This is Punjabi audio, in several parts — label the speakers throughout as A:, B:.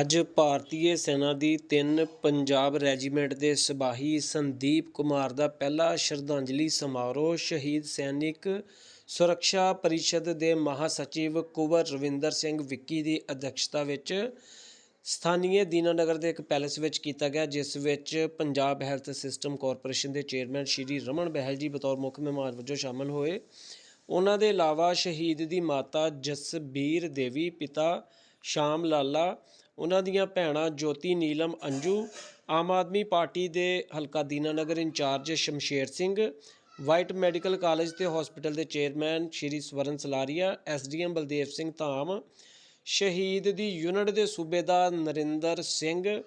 A: ਅੱਜ ਭਾਰਤੀ ਸੈਨਾ ਦੀ ਤਿੰਨ ਪੰਜਾਬ ਰੈਜੀਮੈਂਟ ਦੇ ਸਿਪਾਹੀ ਸੰਦੀਪ ਕੁਮਾਰ ਦਾ ਪਹਿਲਾ ਸ਼ਰਧਾਂਜਲੀ ਸਮਾਰੋਹ ਸ਼ਹੀਦ ਸੈਨਿਕ ਸੁਰੱਖਿਆ ਪਰਿਸ਼ਦ ਦੇ ਮਹਾਸਚਿਵ ਕੁਵਰ ਰਵਿੰਦਰ ਸਿੰਘ ਵਿੱਕੀ ਦੀ ਅਧਿਕਸ਼ਤਾ ਵਿੱਚ ਸਥਾਨੀय ਦੀਨਾਨਗਰ ਦੇ ਇੱਕ ਪੈਲੇਸ ਵਿੱਚ ਕੀਤਾ ਗਿਆ, ਜਿਸ ਵਿੱਚ ਪੰਜਾਬ ਹੈਲਥ ਸਿਸਟਮ ਕਾਰਪੋਰੇਸ਼ਨ ਦੇ ਚੇਅਰਮੈਨ ਸ਼੍ਰੀ ਰਮਨ ਬਹਿਲ ਜੀ ਬਤੌਰ ਮੁੱਖ ਮਹਿਮਾਨ ਵਜੋਂ ਸ਼ਾਮਲ ਹੋਏ। ਉਹਨਾਂ ਦੇ ਇਲਾਵਾ ਸ਼ਹੀਦ ਦੀ ਮਾਤਾ ਜਸਬੀਰ ਦੇਵੀ, ਪਿਤਾ ਸ਼ਾਮ ਲਾਲਾ ਉਹਨਾਂ ਦੀਆਂ ਭੈਣਾਂ ਜੋਤੀ, ਨੀਲਮ, ਅੰਜੂ, ਆਮ ਆਦਮੀ ਪਾਰਟੀ ਦੇ ਹਲਕਾ Dinanagar incharge Shamsher Singh, white medical college ਤੇ ਹਸਪੀਟਲ ਦੇ ਚੇਅਰਮੈਨ ਸ਼੍ਰੀ ਸਵਰਨ ਸਲਾਰੀਆ ਐਸਡੀਐਮ ਬਲਦੇਵ ਸਿੰਘ ਧਾਮ, ਸ਼ਹੀਦ ਦੀ ਯੂਨਿਟ ਦੇ ਸੂਬੇਦਾਰ ਨਰਿੰਦਰ ਸਿੰਘ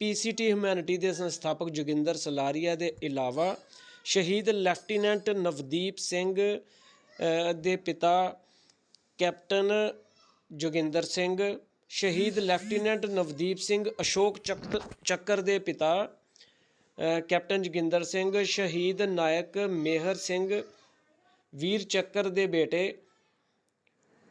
A: ਪੀਸੀਟੀ ਹਿਊਮੈਨਿਟੀ ਦੇ ਸੰਸਥਾਪਕ ਜੋਗਿੰਦਰ ਸਲਾਰੀਆ ਦੇ ਇਲਾਵਾ ਸ਼ਹੀਦ ਲੈਫਟੀਨੈਂਟ ਨਵਦੀਪ ਸਿੰਘ ਦੇ ਪਿਤਾ ਕੈਪਟਨ ਜੋਗਿੰਦਰ ਸਿੰਘ ਸ਼ਹੀਦ ਲੈਫਟੀਨੈਂਟ ਨਵਦੀਪ ਸਿੰਘ ਅਸ਼ੋਕ ਚੱਕ- ਚੱਕਰ ਦੇ ਪਿਤਾ ਕੈਪਟਨ ਜੋਗਿੰਦਰ ਸਿੰਘ, ਸ਼ਹੀਦ ਨਾਇਕ ਮੇਹਰ ਸਿੰਘ, ਵੀਰ ਚੱਕਰ ਦੇ ਬੇਟੇ,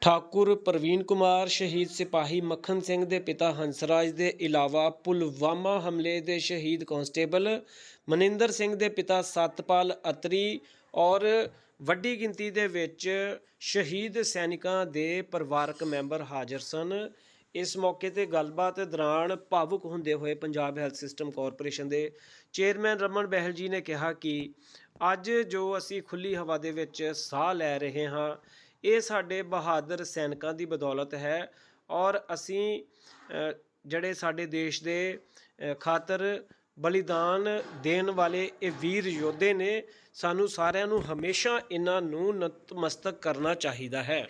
A: ਠਾਕੁਰ ਪ੍ਰਵੀਨ ਕੁਮਾਰ, ਸ਼ਹੀਦ ਸਿਪਾਹੀ ਮੱਖਣ ਸਿੰਘ ਦੇ ਪਿਤਾ ਹੰਸਰਾਜ ਦੇ ਇਲਾਵਾ ਪੁਲਵਾਮਾ ਹਮਲੇ ਦੇ ਸ਼ਹੀਦ ਕਾਂਸਟੇਬਲ ਮਨਿੰਦਰ ਸਿੰਘ ਦੇ ਪਿਤਾ ਸਤਪਾਲ ਅਤਰੀ ਔਰ ਵੱਡੀ ਗਿਣਤੀ ਦੇ ਵਿੱਚ ਸ਼ਹੀਦ ਸੈਨਿਕਾਂ ਦੇ ਪਰਿਵਾਰਕ ਮੈਂਬਰ ਹਾਜ਼ਰ ਸਨ। ਇਸ ਮੌਕੇ ਤੇ ਗੱਲਬਾਤ ਦੌਰਾਨ ਭਾਵੁਕ ਹੁੰਦੇ ਹੋਏ ਪੰਜਾਬ ਹੈਲਥ ਸਿਸਟਮ ਕਾਰਪੋਰੇਸ਼ਨ ਦੇ ਚੇਅਰਮੈਨ ਰਮਨ ਬਹਿਲ ਜੀ ਨੇ ਕਿਹਾ ਕਿ ਅੱਜ ਜੋ ਅਸੀਂ ਖੁੱਲੀ ਹਵਾ ਦੇ ਵਿੱਚ ਸਾਹ ਲੈ ਰਹੇ ਹਾਂ, ਇਹ ਸਾਡੇ ਬਹਾਦਰ ਸੈਨਿਕਾਂ ਦੀ ਬਦੌਲਤ ਹੈ ਔਰ ਅਸੀਂ ਜਿਹੜੇ ਸਾਡੇ ਦੇਸ਼ ਦੇ ਖਾਤਰ ਬਲੀਦਾਨ ਦੇਣ ਵਾਲੇ ਇਹ ਵੀਰ ਯੋਧੇ ਨੇ, ਸਾਨੂੰ ਸਾਰਿਆਂ ਨੂੰ ਹਮੇਸ਼ਾ ਇਹਨਾਂ ਨੂੰ ਨਤਮਸਤਕ ਕਰਨਾ ਚਾਹੀਦਾ ਹੈ।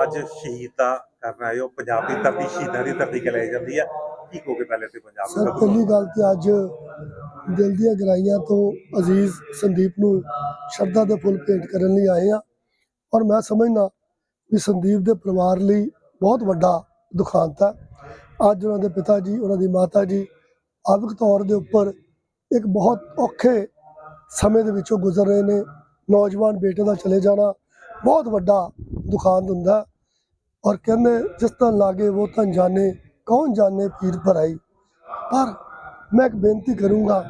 B: ਅੱਜ ਸ਼ਹੀਦਾਂ ਕਰਨ ਆਏ ਹੋ ਪੰਜਾਬ ਦੀ ਧਰਤੀ ਸ਼ਹੀਦਾਂ ਦੀ ਧਰਤੀ ਕਹਿਲਾਈ ਜਾਂਦੀ ਹੈ ਕੀ ਕਹੋਗੇ ਪਹਿਲੇ ਤੇ ਪੰਜਾਬ
C: ਸਰ
B: ਦਾ
C: ਪਹਿਲੀ ਗੱਲ ਤੇ ਅੱਜ ਦਿਲ ਦੀਆਂ ਗਹਿਰਾਈਆਂ ਤੋਂ ਅਜ਼ੀਜ਼ ਸੰਦੀਪ ਨੂੰ ਸ਼ਰਧਾ ਦੇ ਫੁੱਲ ਭੇਂਟ ਕਰਨ ਲਈ ਆਏ ਆ। ਔਰ ਮੈਂ ਸਮਝਦਾ ਵੀ ਸੰਦੀਪ ਦੇ ਪਰਿਵਾਰ ਲਈ ਬਹੁਤ ਵੱਡਾ ਦੁਖਾਂਤ ਹੈ ਅੱਜ ਉਹਨਾਂ ਦੇ ਪਿਤਾ ਜੀ ਉਹਨਾਂ ਦੀ ਮਾਤਾ ਜੀ ਆਵਿਕ ਤੌਰ ਦੇ ਉੱਪਰ ਇੱਕ ਬਹੁਤ ਔਖੇ ਸਮੇਂ ਦੇ ਵਿੱਚੋਂ ਗੁਜ਼ਰ ਰਹੇ ਨੇ। ਨੌਜਵਾਨ ਬੇਟੇ ਦਾ ਚਲੇ ਜਾਣਾ ਬਹੁਤ ਵੱਡਾ ਦੁਖਾਂਤ ਹੁੰਦਾ ਔਰ ਕਹਿੰਦੇ ਜਿਸ ਤਰ੍ਹਾਂ ਲਾਗੇ ਉਹ ਤਾਂ ਜਾਣੇ, ਕੌਣ ਜਾਣੇ ਪੀਰ ਭਰਾਈ। ਪਰ ਮੈਂ ਇੱਕ ਬੇਨਤੀ ਕਰੂੰਗਾ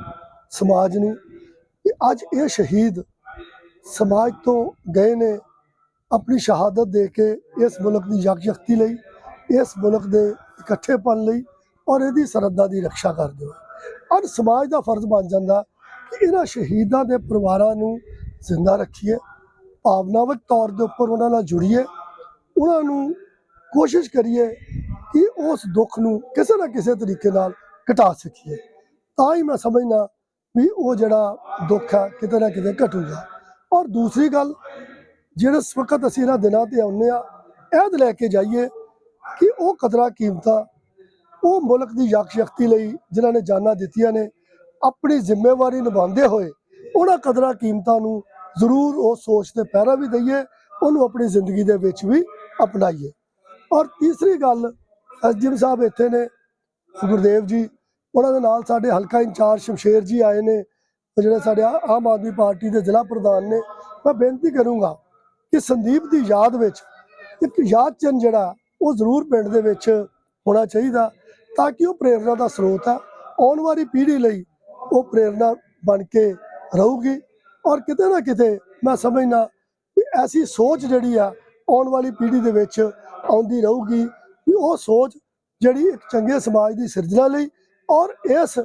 C: ਸਮਾਜ ਨੂੰ ਕਿ ਅੱਜ ਇਹ ਸ਼ਹੀਦ ਸਮਾਜ ਤੋਂ ਗਏ ਨੇ ਆਪਣੀ ਸ਼ਹਾਦਤ ਦੇ ਕੇ ਇਸ ਮੁਲਕ ਦੀ ਯਕਜਕਤੀ ਲਈ, ਇਸ ਮੁਲਕ ਦੇ ਇਕੱਠੇਪਨ ਲਈ ਔਰ ਇਹਦੀ ਸਰਹੱਦਾਂ ਦੀ ਰੱਖਿਆ ਕਰਦੇ ਹੋਏ ਅੱਜ ਸਮਾਜ ਦਾ ਫਰਜ਼ ਬਣ ਜਾਂਦਾ ਕਿ ਇਹਨਾਂ ਸ਼ਹੀਦਾਂ ਦੇ ਪਰਿਵਾਰਾਂ ਨੂੰ ਜ਼ਿੰਦਾ ਰੱਖੀਏ। ਭਾਵਨਾਤਮਕ ਤੌਰ ਦੇ ਉੱਪਰ ਉਹਨਾਂ ਨਾਲ ਜੁੜੀਏ, ਉਹਨਾਂ ਨੂੰ ਕੋਸ਼ਿਸ਼ ਕਰੀਏ ਕਿ ਉਸ ਦੁੱਖ ਨੂੰ ਕਿਸੇ ਨਾ ਕਿਸੇ ਤਰੀਕੇ ਨਾਲ ਘਟਾ ਸਕੀਏ। ਤਾਂ ਹੀ ਮੈਂ ਸਮਝਦਾ ਵੀ ਉਹ ਜਿਹੜਾ ਦੁੱਖ ਹੈ ਕਿਤੇ ਨਾ ਕਿਤੇ ਘਟੂਗਾ। ਔਰ ਦੂਸਰੀ ਗੱਲ, ਜਿਹੜੇ ਇਸ ਵਕਤ ਅਸੀਂ ਇਹਨਾਂ ਦਿਨਾਂ ਤੇ ਆਉਂਦੇ ਆ ਇਹਦ ਲੈ ਕੇ ਜਾਈਏ ਕਿ ਉਹ ਕਦਰਾਂ ਕੀਮਤਾਂ, ਉਹ ਮੁਲਕ ਦੀ ਯਕ ਸ਼ਕਤੀ ਲਈ ਜਿਨ੍ਹਾਂ ਨੇ ਜਾਨਾਂ ਦਿੱਤੀਆਂ ਨੇ, ਆਪਣੀ ਜ਼ਿੰਮੇਵਾਰੀ ਨਿਭਾਉਂਦੇ ਹੋਏ ਉਹਨਾਂ ਕਦਰਾਂ ਕੀਮਤਾਂ ਨੂੰ ਜ਼ਰੂਰ ਉਹ ਸੋਚ ਤੇ ਪਹਿਰਾ ਵੀ ਦਈਏ, ਉਹਨੂੰ ਆਪਣੀ ਜ਼ਿੰਦਗੀ ਦੇ ਵਿੱਚ ਵੀ ਅਪਣਾਈਏ। ਔਰ ਤੀਸਰੀ ਗੱਲ, ਐਸਡੀਐਮ ਸਾਹਿਬ ਇੱਥੇ ਨੇ, ਗੁਰਦੇਵ ਜੀ, ਉਹਨਾਂ ਦੇ ਨਾਲ ਸਾਡੇ ਹਲਕਾ ਇੰਚਾਰਜ ਸ਼ਮਸ਼ੇਰ ਜੀ ਆਏ ਨੇ ਜਿਹੜੇ ਸਾਡੇ ਆਮ ਆਦਮੀ ਪਾਰਟੀ ਦੇ ਜ਼ਿਲ੍ਹਾ ਪ੍ਰਧਾਨ ਨੇ। ਮੈਂ ਬੇਨਤੀ ਕਰੂੰਗਾ ਕਿ ਸੰਦੀਪ ਦੀ ਯਾਦ ਵਿੱਚ ਇੱਕ ਯਾਦ ਚਿੰਨ੍ਹ ਜਿਹੜਾ, ਉਹ ਜ਼ਰੂਰ ਪਿੰਡ ਦੇ ਵਿੱਚ ਹੋਣਾ ਚਾਹੀਦਾ, ਤਾਂ ਕਿ ਉਹ ਪ੍ਰੇਰਣਾ ਦਾ ਸਰੋਤ ਹੈ ਆਉਣ ਵਾਲੀ ਪੀੜ੍ਹੀ ਲਈ ਉਹ ਪ੍ਰੇਰਣਾ ਬਣ ਕੇ ਰਹੂਗੀ। ਔਰ ਕਿਤੇ ਨਾ ਕਿਤੇ ਮੈਂ ਸਮਝਦਾ ਕਿ ਐਸੀ ਸੋਚ ਜਿਹੜੀ ਆ ਆਉਣ ਵਾਲੀ ਪੀੜ੍ਹੀ ਦੇ ਵਿੱਚ ਆਉਂਦੀ ਰਹੂਗੀ ਵੀ ਉਹ ਸੋਚ ਜਿਹੜੀ ਇੱਕ ਚੰਗੇ ਸਮਾਜ ਦੀ ਸਿਰਜਣਾ ਲਈ ਔਰ ਇਸ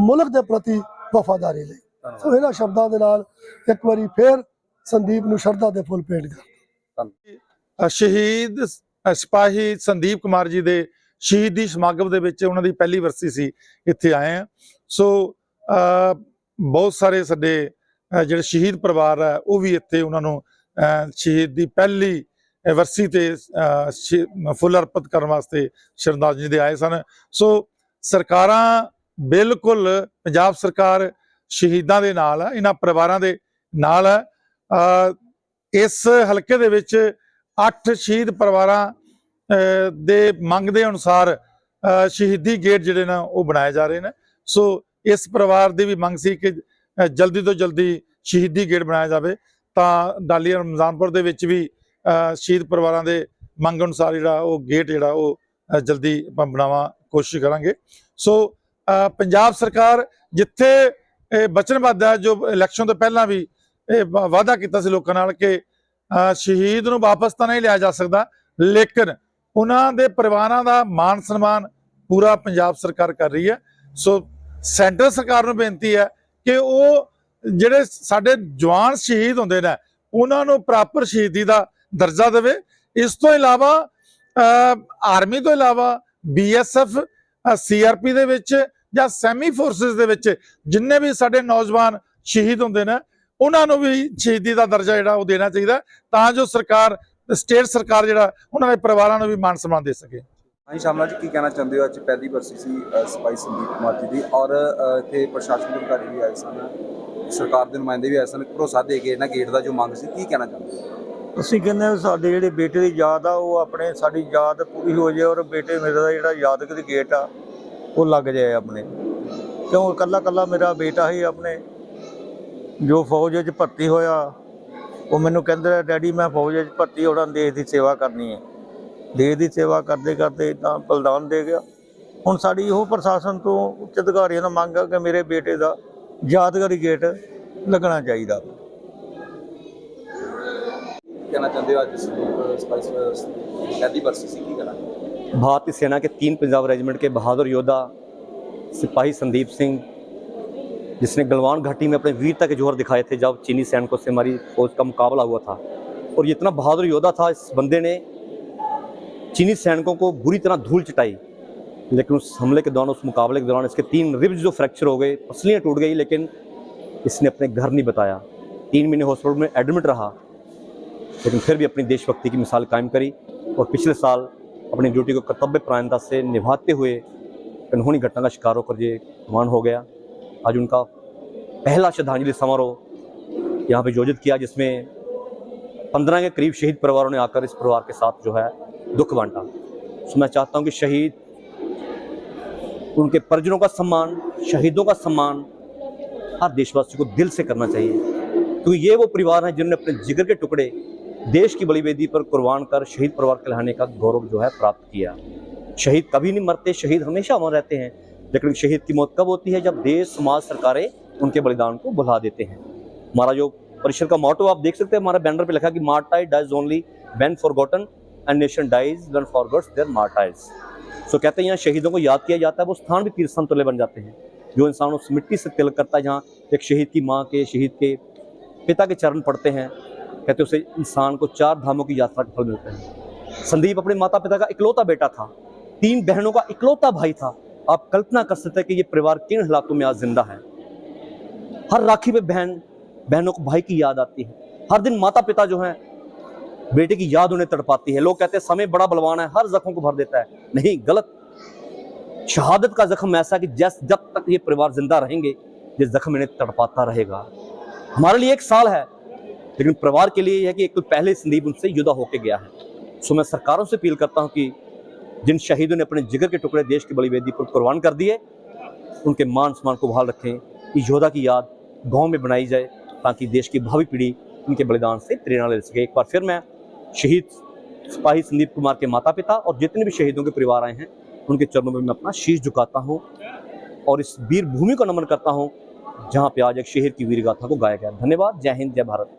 C: ਮੁਲਕ ਦੇ ਪ੍ਰਤੀ ਵਫਾਦਾਰੀ ਲਈ। ਸੋ ਇਹਨਾਂ ਸ਼ਬਦਾਂ ਦੇ ਨਾਲ ਇੱਕ ਵਾਰੀ ਫੇਰ ਸੰਦੀਪ ਨੂੰ ਸ਼ਰਧਾ ਦੇ ਫੁੱਲ ਭੇਟ ਕਰ
D: ਸ਼ਹੀਦ ਸਿਪਾਹੀ ਸੰਦੀਪ ਕੁਮਾਰ ਜੀ ਦੇ ਸ਼ਹੀਦੀ ਸਮਾਗਮ ਦੇ ਵਿੱਚ ਉਹਨਾਂ ਦੀ ਪਹਿਲੀ ਵਰਸੀ ਸੀ ਇੱਥੇ ਆਏ ਆ ਸੋ ਬਹੁਤ ਸਾਰੇ ਸਾਡੇ ਜਿਹੜੇ ਸ਼ਹੀਦ ਪਰਿਵਾਰ ਹੈ ਉਹ ਵੀ ਇੱਥੇ ਉਹਨਾਂ ਨੂੰ ਸ਼ਹੀਦ ਦੀ ਪਹਿਲੀ ਵਰਸੀ ਤੇ ਅ, ਫੁੱਲ ਅਰਪਿਤ ਕਰਨ ਵਾਸਤੇ ਸ਼ਰਧਾਂਜਲੀ ਦੇ ਆਏ ਸਨ। ਸੋ ਸਰਕਾਰਾਂ ਬਿਲਕੁਲ ਪੰਜਾਬ ਸਰਕਾਰ ਸ਼ਹੀਦਾਂ ਦੇ ਨਾਲ ਹੈ ਇਹਨਾਂ ਪਰਿਵਾਰਾਂ ਦੇ ਨਾਲ ਹੈ। ਇਸ ਹਲਕੇ ਦੇ ਵਿੱਚ ਅੱਠ ਸ਼ਹੀਦ ਪਰਿਵਾਰਾਂ ਦੇ ਮੰਗ ਦੇ ਅਨੁਸਾਰ ਸ਼ਹੀਦੀ ਗੇਟ ਜਿਹੜੇ ਨੇ ਉਹ ਬਣਾਏ ਜਾ ਰਹੇ ਨੇ। ਸੋ ਇਸ ਪਰਿਵਾਰ ਦੀ ਵੀ ਮੰਗ ਸੀ ਕਿ ਜਲਦੀ ਤੋਂ ਜਲਦੀ ਸ਼ਹੀਦੀ ਗੇਟ ਬਣਾਇਆ ਜਾਵੇ, ਤਾਂ ਡਾਲੀਆ ਰਮਜ਼ਾਨਪੁਰ ਦੇ ਵਿੱਚ ਵੀ ਸ਼ਹੀਦ ਪਰਿਵਾਰਾਂ ਦੇ ਮੰਗ ਅਨੁਸਾਰ ਜਿਹੜਾ ਉਹ ਗੇਟ ਜਿਹੜਾ ਉਹ ਜਲਦੀ ਆਪਾਂ ਬਣਾਵਾਂ, ਕੋਸ਼ਿਸ਼ ਕਰਾਂਗੇ। ਸੋ ਪੰਜਾਬ ਸਰਕਾਰ ਜਿੱਥੇ ਇਹ ਵਚਨਬੱਧ ਹੈ, ਜੋ ਇਲੈਕਸ਼ਨ ਤੋਂ ਪਹਿਲਾਂ ਵੀ ਇਹ ਵਾ- ਵਾਅਦਾ ਕੀਤਾ ਸੀ ਲੋਕਾਂ ਨਾਲ ਕਿ ਸ਼ਹੀਦ ਨੂੰ ਵਾਪਸ ਤਾਂ ਨਹੀਂ ਲਿਆ ਜਾ ਸਕਦਾ, ਲੇਕਿਨ ਉਹਨਾਂ ਦੇ ਪਰਿਵਾਰਾਂ ਦਾ ਮਾਨ ਸਨਮਾਨ ਪੂਰਾ ਪੰਜਾਬ ਸਰਕਾਰ ਕਰ ਰਹੀ ਹੈ। ਸੋ ਸੈਂਟਰ ਸਰਕਾਰ ਨੂੰ ਬੇਨਤੀ ਹੈ ਕਿ ਉਹ ਜਿਹੜੇ ਸਾਡੇ ਜਵਾਨ ਸ਼ਹੀਦ ਹੁੰਦੇ ਨੇ, ਉਹਨਾਂ ਨੂੰ ਪ੍ਰਾਪਰ ਸ਼ਹੀਦੀ ਦਾ ਦਰਜਾ ਦੇਵੇ। ਇਸ ਤੋਂ ਇਲਾਵਾ ਆਰਮੀ ਤੋਂ ਇਲਾਵਾ ਬੀਐਸਐਫ ਸੀਆਰਪੀ ਦੇ ਵਿੱਚ ਜਾਂ ਸੈਮੀ ਫੋਰਸਸ ਦੇ ਵਿੱਚ ਜਿੰਨੇ ਵੀ ਸਾਡੇ ਨੌਜਵਾਨ ਸ਼ਹੀਦ ਹੁੰਦੇ ਨੇ, ਉਹਨਾਂ ਨੂੰ ਵੀ ਸ਼ਹੀਦੀ ਦਾ ਦਰਜਾ ਜਿਹੜਾ ਉਹ ਦੇਣਾ ਚਾਹੀਦਾ ਤਾਂ ਜੋ ਸਰਕਾਰ ਸਟੇਟ ਸਰਕਾਰ ਜਿਹੜਾ, ਉਹਨਾਂ ਦੇ ਪਰਿਵਾਰਾਂ ਨੂੰ ਵੀ ਮਾਨ ਸਨਮਾਨ ਦੇ ਸਕੇ।
E: ਹਾਂਜੀ ਸ਼ਾਮਲਾ ਜੀ ਕੀ ਕਹਿਣਾ ਚਾਹੁੰਦੇ ਹੋ? ਅੱਜ ਪਹਿਲੀ ਬਰਸੀ ਸੀ ਅ, ਸਿਪਾਹੀ ਸੰਦੀਪ ਕੁਮਾਰ ਜੀ ਦੀ ਔਰ ਇੱਥੇ ਪ੍ਰਸ਼ਾਸਨ ਦੇ ਅਧਿਕਾਰੀ ਵੀ ਆਏ ਸਨ ਸਰਕਾਰ ਦੇ ਨੁਮਾਇੰਦੇ ਵੀ ਆਏ ਸਨ। ਭਰੋਸਾ ਦੇ ਕੇ ਇਹਨਾਂ ਗੇਟ ਦਾ ਜੋ ਮੰਗ ਸੀ ਕੀ ਕਹਿਣਾ ਚਾਹੁੰਦੇ ਹੋ?
F: ਅਸੀਂ ਕਹਿੰਦੇ ਹਾਂ ਸਾਡੇ ਜਿਹੜੇ ਬੇਟੇ ਦੀ ਯਾਦ ਆ ਉਹ ਆਪਣੇ ਸਾਡੀ ਯਾਦ ਪੂਰੀ ਹੋ ਜਾਏ ਔਰ ਬੇਟੇ ਮੇਰੇ ਦਾ ਜਿਹੜਾ ਯਾਦਗਾਰੀ ਗੇਟ ਆ ਉਹ ਲੱਗ ਜਾਏ ਆਪਣੇ। ਕਿਉਂ? ਇਕੱਲਾ ਇਕੱਲਾ ਮੇਰਾ ਬੇਟਾ ਹੀ ਆਪਣੇ ਜੋ ਫੌਜ ਵਿੱਚ ਭਰਤੀ ਹੋਇਆ ਉਹ ਮੈਨੂੰ ਕਹਿੰਦਾ ਡੈਡੀ ਮੈਂ ਫੌਜ ਵਿੱਚ ਭਰਤੀ ਹੋਣਾ ਦੇਸ਼ ਦੀ ਸੇਵਾ ਕਰਨੀ ਹੈ। ਦੇਸ਼ ਦੀ ਸੇਵਾ ਕਰਦੇ ਕਰਦੇ ਤਾਂ ਬਲਿਦਾਨ ਦੇ ਗਿਆ ਹੁਣ ਸਾਡੀ ਇਹੋ ਪ੍ਰਸ਼ਾਸਨ ਤੋਂ ਉੱਚ ਅਧਿਕਾਰੀਆਂ ਦਾ ਮੰਗ ਆ ਕਿ ਮੇਰੇ ਬੇਟੇ ਦਾ ਯਾਦਗਾਰੀ ਗੇਟ ਲੱਗਣਾ ਚਾਹੀਦਾ
E: ਕੀ ਕਹਿਣਾ ਚਾਹੁੰਦੇ ਹੋ ਅੱਜ ਸੰਦੀਪ ਸਿਪਾਹੀ ਸ- ਪਹਿਲੀ ਬਰਸੀ ਸੀ ਕੀ ਕਹਿਣਾ
G: भारतीय सेना के तीन पंजाब रेजिमेंट के बहादुर योद्धा सिपाही संदीप सिंह जिसने गलवान घाटी में अपने वीरता के जोहर दिखाए थे जब चीनी सैनिकों से हमारी फौज का मुकाबला हुआ था और ये इतना बहादुर योद्धा था इस बंदे ने चीनी सैनिकों को बुरी तरह धूल चटाई। लेकिन उस हमले के दौरान, उस मुकाबले के दौरान इसके तीन रिब्स जो फ्रैक्चर हो गए पसलियाँ टूट गई, लेकिन इसने अपने घर नहीं बताया। तीन महीने हॉस्पिटल में एडमिट रहा, लेकिन फिर भी अपनी देशभक्ति की मिसाल कायम करी और पिछले साल अपनी ड्यूटी को कर्तव्य परायणता से निभाते हुए अनहोनी घटना का शिकार होकर ये जवान हो गया। आज उनका पहला श्रद्धांजलि समारोह यहाँ पे आयोजित किया, जिसमें पंद्रह के करीब शहीद परिवारों ने आकर इस परिवार के साथ जो है दुख बांटा। मैं चाहता हूँ कि शहीद उनके परिजनों का सम्मान, शहीदों का सम्मान हर देशवासी को दिल से करना चाहिए। क्योंकि ये वो परिवार हैं जिन्होंने अपने जिगर के टुकड़े देश की बड़ी वेदी पर कुर्बान कर शहीद परिवार कहलाने का गौरव जो है प्राप्त किया। शहीद कभी नहीं मरते, शहीद हमेशा अमर रहते हैं। लेकिन शहीद की मौत कब होती है? जब देश, समाज, सरकारें उनके बलिदान को भुला देते हैं। हमारा जो परिषद का मोटो आप देख सकते हैं, हमारे बैनर पे लिखा कि martyr dies only when forgotten and nation dies when forgets their martyrs सो कहते हैं यहाँ शहीदों को याद किया जाता है, वो स्थान भी तीर्थ तुल्य बन जाते हैं। जो इंसान उस मिट्टी से तिलक करता है, जहाँ एक शहीद की माँ के, शहीद के पिता के चरण पड़ते हैं, कहते उसे इंसान को चार धामों की यात्रा का फल मिलता है। संदीप अपने माता पिता का इकलौता बेटा था, तीन बहनों का इकलौता भाई था। आप कल्पना कर सकते हैं कि ये परिवार किन हालातों में आज ज़िंदा है। हर राखी पे बहन, बहनों को भाई की याद आती है। हर दिन माता पिता जो हैं बेटे की याद उन्हें तड़पाती है। लोग कहते हैं, समय बड़ा बलवान है, हर जख्म को भर देता है। नहीं, गलत। शहादत का जख्म ऐसा कि जैस जब तक ये परिवार ज़िंदा रहेंगे, ये जख्म इन्हें तड़पाता रहेगा। हमारे लिए एक साल है, लेकिन परिवार के लिए यह कि एक तो पहले संदीप उनसे युदा होके गया है। सो मैं सरकारों से अपील करता हूँ कि जिन शहीदों ने अपने जिगर के टुकड़े देश की बड़ी वेदी पर कुर्बान कर दिए, उनके मान सम्मान को बहाल रखें योद्धा की याद गाँव में बनाई जाए, ताकि देश की भावी पीढ़ी उनके बलिदान से प्रेरणा ले सके। एक बार फिर मैं शहीद सिपाही संदीप कुमार के माता पिता और जितने भी शहीदों के परिवार आए हैं, उनके चरणों में मैं अपना शीश झुकाता हूँ और इस वीर भूमि को नमन करता हूँ, जहाँ पे आज एक शहीद की वीर गाथा को गाया गया। धन्यवाद। जय हिंद, जय भारत।